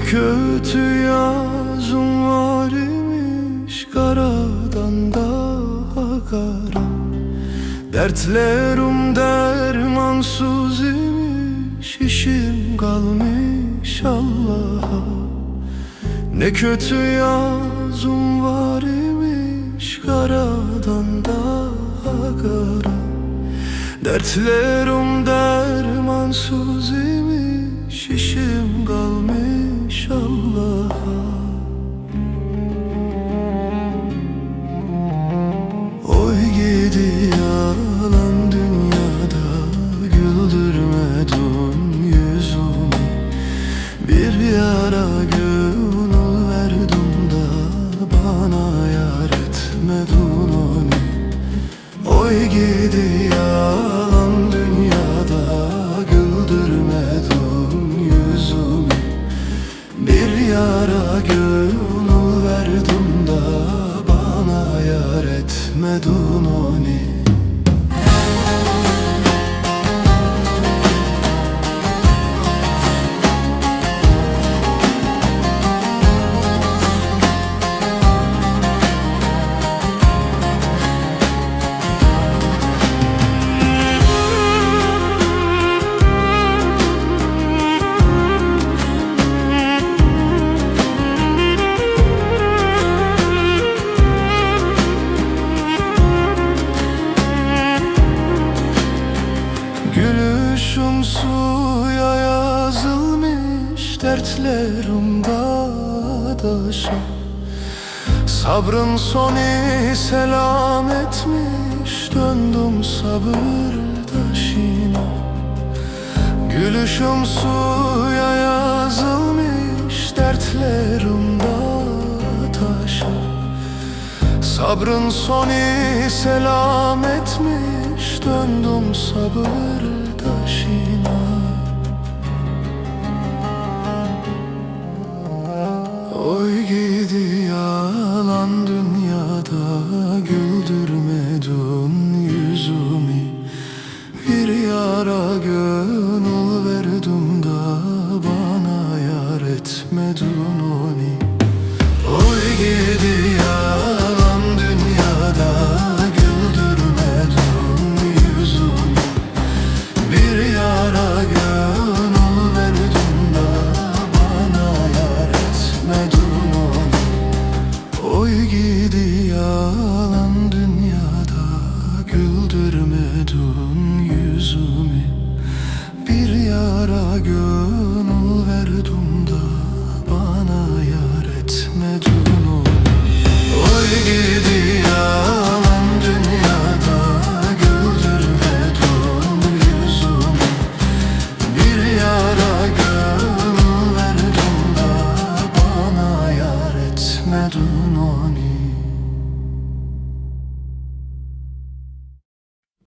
kötü yazım var imiş Karadan daha kara. Dertlerim dermansız imiş İşim kalmış Allah'a. Ne kötü yazım var imiş Karadan daha kara. Dertlerim dermansız imiş İşim kalmış Allah'a Oy gidi yalan dünyada Güldürmedin yüzümü Bir yara gönül verdim da Bana yar etmedin onu Oy gidi yalan yara gönül verdim da Bana yar etmedin onu yazılmış Dertlerim dağdaşa Sabrın sonu selam etmiş Döndüm sabır taşına. Gülüşüm suya yazılmış Dertlerim dağdaşa Sabrın sonu selam etmiş Döndüm sabır taşına yar etmedin